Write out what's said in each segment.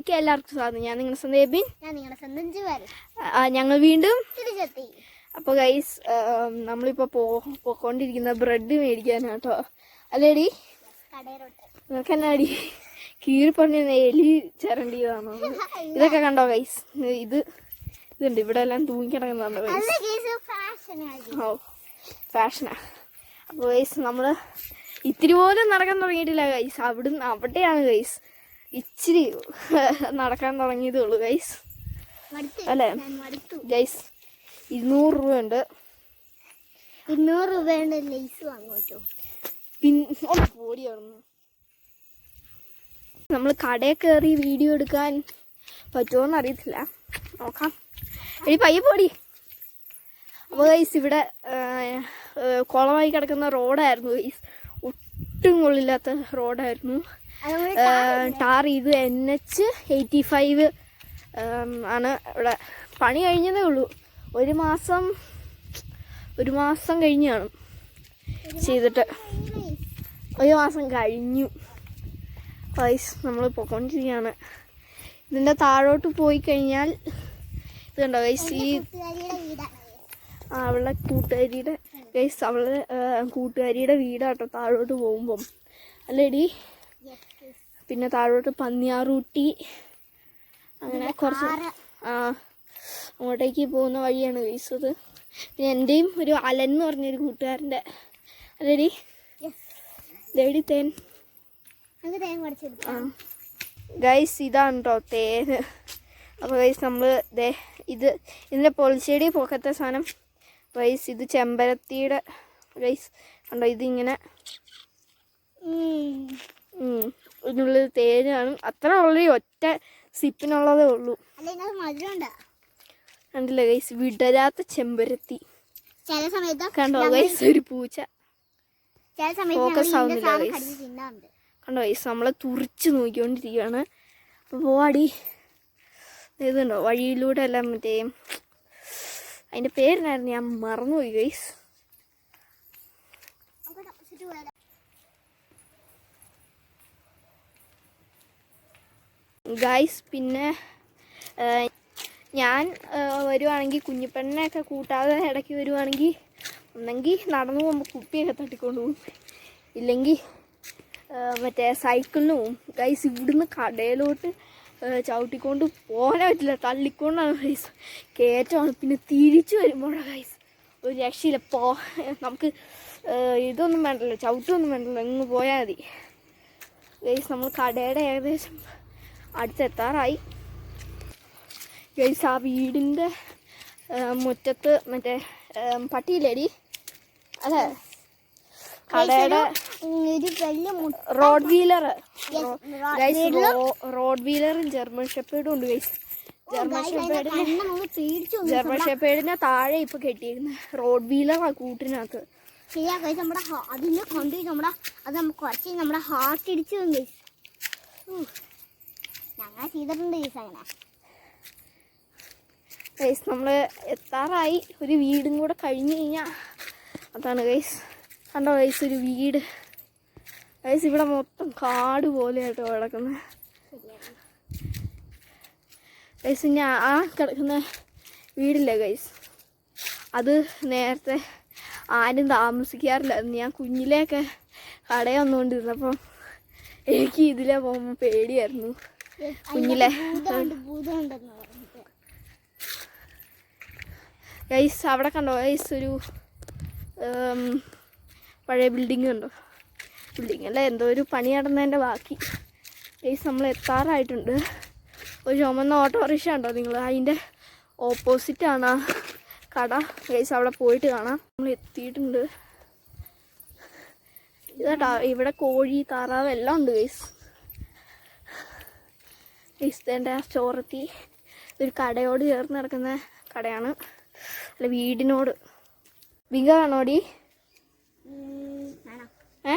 എനിക്ക് എല്ലാവർക്കും സ്വാഗതം. ഞാൻ നിങ്ങളുടെ സന്ദേബിൻ ഞാൻ നിങ്ങളുടെ സ്വന്തം ഞങ്ങൾ വീണ്ടും തിരിച്ചെത്തി അപ്പോൾ ഗൈസ് നമ്മളിപ്പോൾ പോ പോയിക്കൊണ്ടിരിക്കുന്ന ബ്രെഡ് മേടിക്കാനാണ് കേട്ടോ അല്ലേടി? നിങ്ങൾക്ക് നിനക്ക് എന്നാടി കീറി പറഞ്ഞ എലി ചരണ്ടിയതാണോ? ഇതൊക്കെ കണ്ടോ ഗൈസ് ഇത് ഇതുണ്ട്. ഇവിടെ എല്ലാം തൂങ്ങിക്കിടക്കുന്നുണ്ടോ ഗൈസ് ഓ ഫാഷനാ അപ്പോൾ ഗൈസ് നമ്മൾ ഇത്തിരി പോലും നടക്കാൻ തുടങ്ങിയിട്ടില്ല ഗൈസ് അവിടുന്ന് അവിടെയാണ് ഗൈസ് ഇച്ചിരി നടക്കാൻ തുടങ്ങിയതേ ഉള്ളൂ ഗൈസ് അല്ലേ? ഗൈസ് ഇരുന്നൂറ് രൂപയുണ്ട്. ഇരുന്നൂറ് രൂപയുണ്ട് ലേസ് വാങ്ങോട്ടോ പിന്നെ അവിടുന്ന് നമ്മൾ കടയിൽ കയറി വീഡിയോ എടുക്കാൻ പറ്റുമോന്ന് അറിയത്തില്ല. നോക്കാം. എടി പയ്യെ പോടി. അപ്പോൾ ഗൈസ് ഇവിടെ കുളമായി കിടക്കുന്ന റോഡായിരുന്നു ഗൈസ് ഒട്ടും കൊള്ളില്ലാത്ത റോഡായിരുന്നു. ടാർ ചെയ്ത് എൻ എച്ച് എയ്റ്റി ഫൈവ് ആണ് ഇവിടെ. പണി കഴിഞ്ഞതേ ഉള്ളൂ. ഒരു മാസം ഒരു മാസം കഴിഞ്ഞാണ് കാണും ചെയ്തിട്ട്. ഒരു മാസം കഴിഞ്ഞു. വൈസ് നമ്മൾ പോയിക്കൊണ്ടിരിക്കുകയാണ്. ഇതിന്റെ താഴോട്ട് പോയി കഴിഞ്ഞാൽ ഇത് കണ്ടോ വൈസ് ഈ അവളുടെ കൂട്ടുകാരിയുടെ ഗൈസ് അവളുടെ കൂട്ടുകാരിയുടെ വീടാട്ടോ താഴോട്ട് പോകുമ്പം. അല്ലേടി. പിന്നെ താഴോട്ട് പന്നിയാറൂട്ടി. അങ്ങനെ കുറച്ച് ആ അങ്ങോട്ടേക്ക് പോകുന്ന വഴിയാണ് വീസത് അത് പിന്നെ എന്റെയും ഒരു അലൻ എന്ന് പറഞ്ഞൊരു കൂട്ടുകാരന്റെ. അതെടി. ദേടി തേൻ. ആ. ഗൈസ് ഇതാണ് കേട്ടോ തേൻ. അപ്പോൾ ഗൈസ് നമ്മൾ ദേ ഇത് ഇതിന്റെ പൊളിച്ചെടി പൊക്കത്തെ സാധനം. ഗൈസ് ഇത് ചെമ്പരത്തിയുടെ. ഗൈസ് കണ്ടോ ഇതിങ്ങനെ. ഇതിനുള്ളിൽ തേനാണ്. അത്ര ഉള്ള ഒറ്റ സിപ്പിനുള്ളതേ ഉള്ളൂ. കണ്ടില്ല ഗൈസ് വിടരാത്ത ചെമ്പരത്തി. ചില സമയത്ത് കണ്ടോ ഗൈസ് ഒരു പൂച്ച. ഇതിന്റെ ആവുന്നില്ല, കണ്ടോ ഗൈസ് നമ്മളെ തുറിച്ച് നോക്കിക്കൊണ്ടിരിക്കുകയാണ്. അപ്പോൾ പോവാടി. ഇതുണ്ടോ വഴിയിലൂടെ എല്ലാം മറ്റേ അതിന്റെ പേരിനായിരുന്നു ഞാൻ മറന്നുപോയി ഗൈസ് നമുക്ക് opposite പോയാലോ? ഗൈസ് പിന്നെ ഞാൻ വരുവാണെങ്കിൽ കുഞ്ഞിപ്പെണ്ണനെയൊക്കെ കൂട്ടാതെ ഇടയ്ക്ക് വരുവാണെങ്കിൽ ഒന്നെങ്കിൽ നടന്നു പോകുമ്പോൾ കുപ്പിയൊക്കെ തട്ടിക്കൊണ്ട് പോകും. ഇല്ലെങ്കിൽ മറ്റേ സൈക്കിളിന് പോകും. ഗൈസ് ഇവിടുന്ന് കടയിലോട്ട് ചവിട്ടിക്കൊണ്ട് പോകാനേ പറ്റില്ല. തള്ളിക്കൊണ്ടാണ് ഗൈസ് കയറ്റമാണ് പിന്നെ തിരിച്ചു വരുമ്പോഴാണ് ഗൈസ് ഒരു രക്ഷയില്ല. പോ നമുക്ക് ഇതൊന്നും വേണ്ടല്ലോ. ചവിട്ടൊന്നും വേണ്ടല്ലോ. ഇങ്ങ് പോയാൽ മതി. ഗൈസ് നമ്മൾ കടയുടെ ഏകദേശം അടുത്തെത്താറായി. ഗൈസ് ആ വീടിന്റെ മുറ്റത്ത് മറ്റേ പട്ടിയില്ലടി? അതെ കടയുടെ റോഡ് വീലർ. ഗൈസ് റോഡ് വീലറും ജർമ്മൻ ഷെപ്പേഡും ഉണ്ട് ഗൈസ്. ജർമ്മൻ ഷെപ്പേഡിന്. ജർമ്മൻ ഷെപ്പേഡിനെ താഴെ ഇപ്പൊ കെട്ടിയിരുന്നു റോഡ് വീലറാ കൂട്ടിനകത്ത്. ശരിയാ കഴിച്ച് നമ്മുടെ കൊണ്ടുപോയി നമ്മുടെ അത് നമുക്ക് കുറച്ച് നമ്മുടെ ഹാർട്ട് ഇടിച്ചു കഴിച്ച് ഞങ്ങൾ ചെയ്തിട്ടുണ്ട് ഗൈസ് അങ്ങനെ. ഗൈസ് നമ്മൾ എത്താറായി. ഒരു വീടും കൂടെ കഴിഞ്ഞു കഴിഞ്ഞാൽ അതാണ് ഗൈസ് കണ്ടോ ഗൈസ് ഒരു വീട്. ഗൈസ് ഇവിടെ മൊത്തം കാട് പോലെയായിട്ടോ കിടക്കുന്നത് ഗൈസ് ഞാൻ ആ കിടക്കുന്ന വീടില്ല ഗൈസ് അത് നേരത്തെ ആരും താമസിക്കാറില്ലായിരുന്നു ഞാൻ കുഞ്ഞിലെയൊക്കെ കടയിൽ വന്നുകൊണ്ടിരുന്നപ്പം എനിക്ക് ഇതിലെ പോകുമ്പോൾ പേടിയായിരുന്നു. കുഞ്ഞിലെ ഗൈസ് അവിടെ കണ്ടോ? ഗൈസ് ഒരു പഴയ ബിൽഡിംഗ് ഉണ്ടോ ബിൽഡിംഗ് അല്ല എന്തോ ഒരു പണി നടന്നതിന്റെ ബാക്കി. ഗൈസ് നമ്മൾ എത്താറായിട്ടുണ്ട്. ഒരു ചുമന്ന ഓട്ടോറിക്ഷ ഉണ്ടോ നിങ്ങൾ? അതിന്റെ ഓപ്പോസിറ്റാണ് ആ കട. ഗൈസ് അവിടെ പോയിട്ട് കാണാം. നമ്മൾ എത്തിയിട്ടുണ്ട്. ഇതാട്ടാ ഇവിടെ കോഴി താറാവ് എല്ലാം ഉണ്ട് ഗൈസ്. ആ സ്റ്റോറെത്തി ഒരു കടയോട് ചേർന്ന് നടക്കുന്ന കടയാണ്. അല്ല വീടിനോട്. വിക കാണോടി? ഉം, ഏ?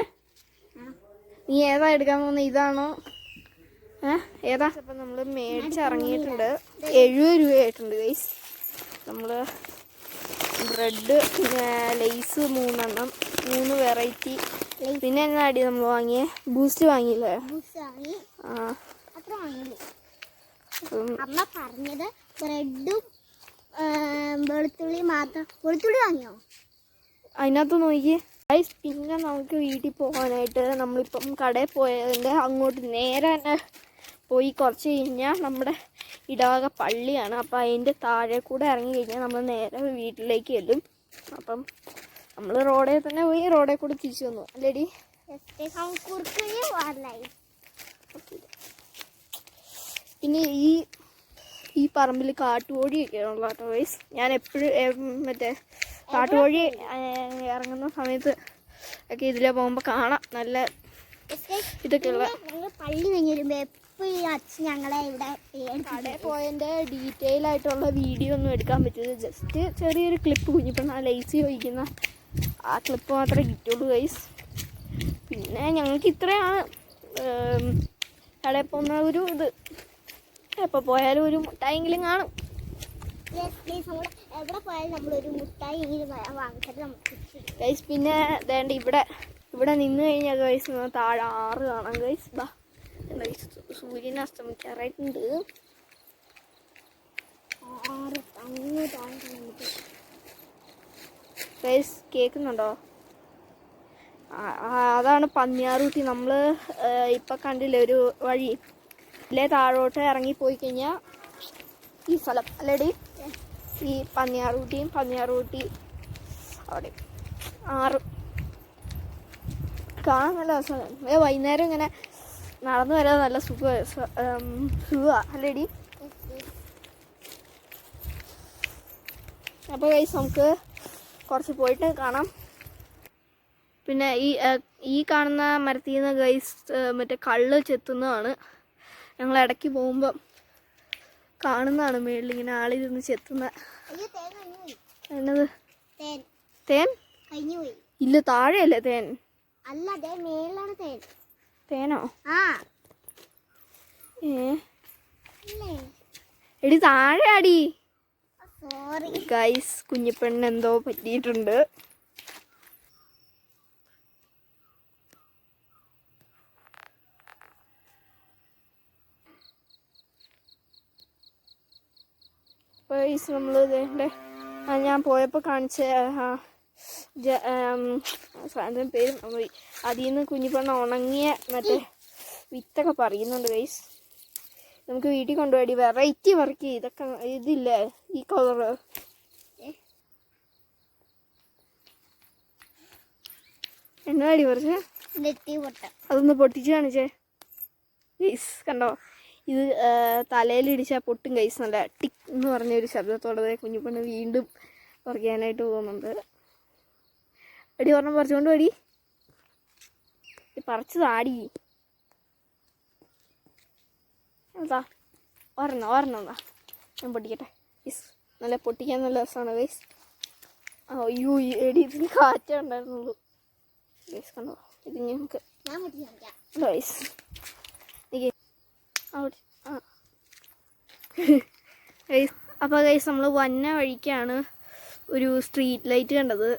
നീ ഏതാ എടുക്കാൻ പോകുന്ന? ഇതാണോ? ഏ? ഏതാ? അപ്പം നമ്മൾ മേടിച്ചിറങ്ങിയിട്ടുണ്ട്. എഴുപത് രൂപയായിട്ടുണ്ട് ഗൈസ് നമ്മൾ ബ്രെഡ് പിന്നെ ലെയ്സ് മൂന്നെണ്ണം മൂന്ന് വെറൈറ്റി. പിന്നെ എന്നാടി നമ്മൾ വാങ്ങിയേ? ബൂസ്റ്റ് വാങ്ങിയില്ലേ? ആ. അമ്മ പറഞ്ഞത് ബ്രെഡും വെളുത്തുള്ളി മാത്രം. വെളുത്തുള്ളി വാങ്ങിയോ? അതിനകത്ത് നോക്കി ഗൈസ് പിന്നെ നമുക്ക് വീട്ടിൽ പോകാനായിട്ട് നമ്മളിപ്പം കടയിൽ പോയതിന്റെ അങ്ങോട്ട് നേരെ തന്നെ പോയി കുറച്ച് കഴിഞ്ഞാൽ നമ്മുടെ ഇടവക പള്ളിയാണ്. അപ്പം അതിന്റെ താഴെ കൂടെ ഇറങ്ങി കഴിഞ്ഞാൽ നമ്മൾ നേരെ വീട്ടിലേക്ക് ചെല്ലും അപ്പം നമ്മൾ റോഡിൽ തന്നെ പോയി റോഡിൽ കൂടെ തിരിച്ചു വന്നു. അല്ലേടി? കുറുക്കുകയും വാറിലായി പിന്നെ ഈ ഈ പറമ്പിൽ കാട്ടുകോഴിയൊക്കെയാണ് ഉള്ള കേട്ടോ വൈസ് ഞാൻ എപ്പോഴും മറ്റേ കാട്ടുകോഴി ഇറങ്ങുന്ന സമയത്ത് ഒക്കെ ഇതിലെ പോകുമ്പോൾ കാണാം. നല്ല ഇതൊക്കെയുള്ള പള്ളി കഴിഞ്ഞ് എപ്പോഴും അച്ഛൻ ഞങ്ങളെ ഇവിടെ കടയിൽ പോയതിന്റെ ഡീറ്റെയിൽ ആയിട്ടുള്ള വീഡിയോ ഒന്നും എടുക്കാൻ പറ്റില്ല. ജസ്റ്റ് ചെറിയൊരു ക്ലിപ്പ് കുഞ്ഞിപ്പം ആ ലേസി വഹിക്കുന്ന ആ ക്ലിപ്പ് മാത്രമേ കിട്ടുള്ളൂ ഗൈസ് പിന്നെ ഞങ്ങൾക്ക് ഇത്രയാണ്. കടയിൽ പോകുന്ന ഒരു ഇത്. എപ്പോൾ പോയാലും ഒരു മുട്ടായെങ്കിലും കാണും. ഗൈസ് പിന്നെ വേണ്ട ഇവിടെ ഇവിടെ നിന്ന് കഴിഞ്ഞാൽ ഗൈസ് താഴെ ആറ് കാണാം ഗൈസ് ബാ. ഗൈസ് സൂര്യൻ അസ്തമിക്കാറായിട്ടുണ്ട്. ആറ് ഗൈസ് കേൾക്കുന്നുണ്ടോ? അതാണ് പന്നിയാറൂട്ടി. നമ്മൾ ഇപ്പം കണ്ടില്ലേ ഒരു വഴി ഇല്ലേ താഴോട്ട് ഇറങ്ങിപ്പോയി കഴിഞ്ഞാൽ ഈ സ്ഥലം. അല്ലേടി ഈ പന്നിയാറൂട്ടിയും പന്നിയാറൂട്ടി അവിടെ. ആറ്. കാണാൻ നല്ല രസമാണ്. വൈകുന്നേരം ഇങ്ങനെ നടന്നു വരാൻ നല്ല സുഖ സുഖമാണ് അല്ലേടി. അപ്പോൾ ഗൈസ് നമുക്ക് കുറച്ച് പോയിട്ട് കാണാം. പിന്നെ ഈ ഈ കാണുന്ന മരത്തിൽ നിന്ന് ഗൈസ് മറ്റേ കള്ള് ചെത്തുന്നതാണ്. ഞങ്ങൾ ഇടയ്ക്ക് പോകുമ്പം കാണുന്നതാണ് മേളിൽ ഇങ്ങനെ ആളിരുന്ന് ചെത്തുന്ന. തേൻ എന്നത്? ഇല്ല താഴെയല്ലേ തേൻ? അല്ല മേലാണ് തേൻ. തേനോ? ഏ? എടി താഴെ അടി ഗൈസ് കുഞ്ഞിപ്പെണ്ണ് എന്തോ പറ്റിയിട്ടുണ്ട്. ഗൈസ് നമ്മൾ ഇതേണ്ട ഞാൻ പോയപ്പോൾ കാണിച്ച സാധനം പേരും അതിൽ നിന്ന് കുഞ്ഞിപ്പണ്ണ ഉണങ്ങിയ മറ്റേ വിത്തൊക്കെ പറയുന്നുണ്ട് ഗൈസ് നമുക്ക് വീട്ടിൽ കൊണ്ടുപോയി വെറൈറ്റി വർക്ക് ഇതൊക്കെ ഇതില്ലേ ഈ കളറ് എന്നാടി കുറച്ച്? അതൊന്ന് പൊട്ടിച്ച് കാണിച്ചേ. ഗൈസ് കണ്ടോ? ഇത് തലയിലിടിച്ചാൽ പൊട്ടും കൈസ് നല്ല ടിക് എന്ന് പറഞ്ഞൊരു ശബ്ദത്തോടെ കുഞ്ഞിപ്പെണ്ണ് വീണ്ടും പറിക്കാനായിട്ട് പോകുന്നുണ്ട്. അടി ഒരെണ്ണം പറിച്ചുകൊണ്ട് പോടി പറിച്ചു താടി എന്താ ഒരെണ്ണം ഒരെണ്ണം എന്താ ഞാൻ പൊട്ടിക്കട്ടെ. ഗൈസ് നല്ല പൊട്ടിക്കാൻ നല്ല രസമാണ് ഗൈസ് അയ്യോ എടി ഇതിന് കാറ്റേ ഉണ്ടായിരുന്നുള്ളൂ. ഗൈസ് കണ്ടോ? ഇത് ഞങ്ങൾക്ക് ഗൈസ് അവിടെ ഗൈസ് അപ്പോൾ ഗൈസ് നമ്മൾ വന്ന വഴിക്കാണ് ഒരു സ്ട്രീറ്റ് ലൈറ്റ് കണ്ടത്.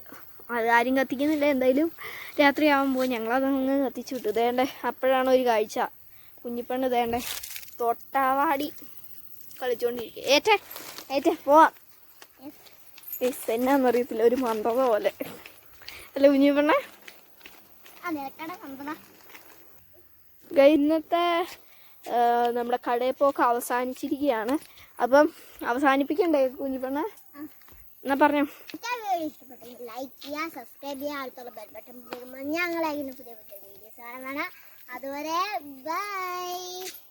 അതാരും കത്തിക്കുന്നില്ല. എന്തായാലും രാത്രി ആകുമ്പോൾ ഞങ്ങളതങ്ങ് കത്തിച്ചു വിട്ടു. ദേണ്ടേ അപ്പോഴാണ് ഒരു കാഴ്ച. കുഞ്ഞിപ്പണ്ണ് ദേണ്ടേ തൊട്ടാവാടി കളിച്ചുകൊണ്ടിരിക്കുക ഏറ്റേ ഏറ്റേ പോവാം ഗൈസ് എന്നാന്നറിയത്തില്ല ഒരു മന്ത്രത പോലെ. അല്ല കുഞ്ഞിപ്പണ്ണേ? ഇന്നത്തെ നമ്മുടെ കടയിൽ അവസാനിച്ചിരിക്കുകയാണ്. അപ്പം അവസാനിപ്പിക്കണ്ടേ കുഞ്ഞിപ്പെണ്ണ എന്നാ പറഞ്ഞു. ഇഷ്ടപ്പെട്ടെങ്കിൽ ലൈക്ക് സബ്സ്ക്രൈബ് ബെൽ ബട്ടൺ ഞങ്ങളെ പുതിയ വീഡിയോസ് അതുവരെ ബൈ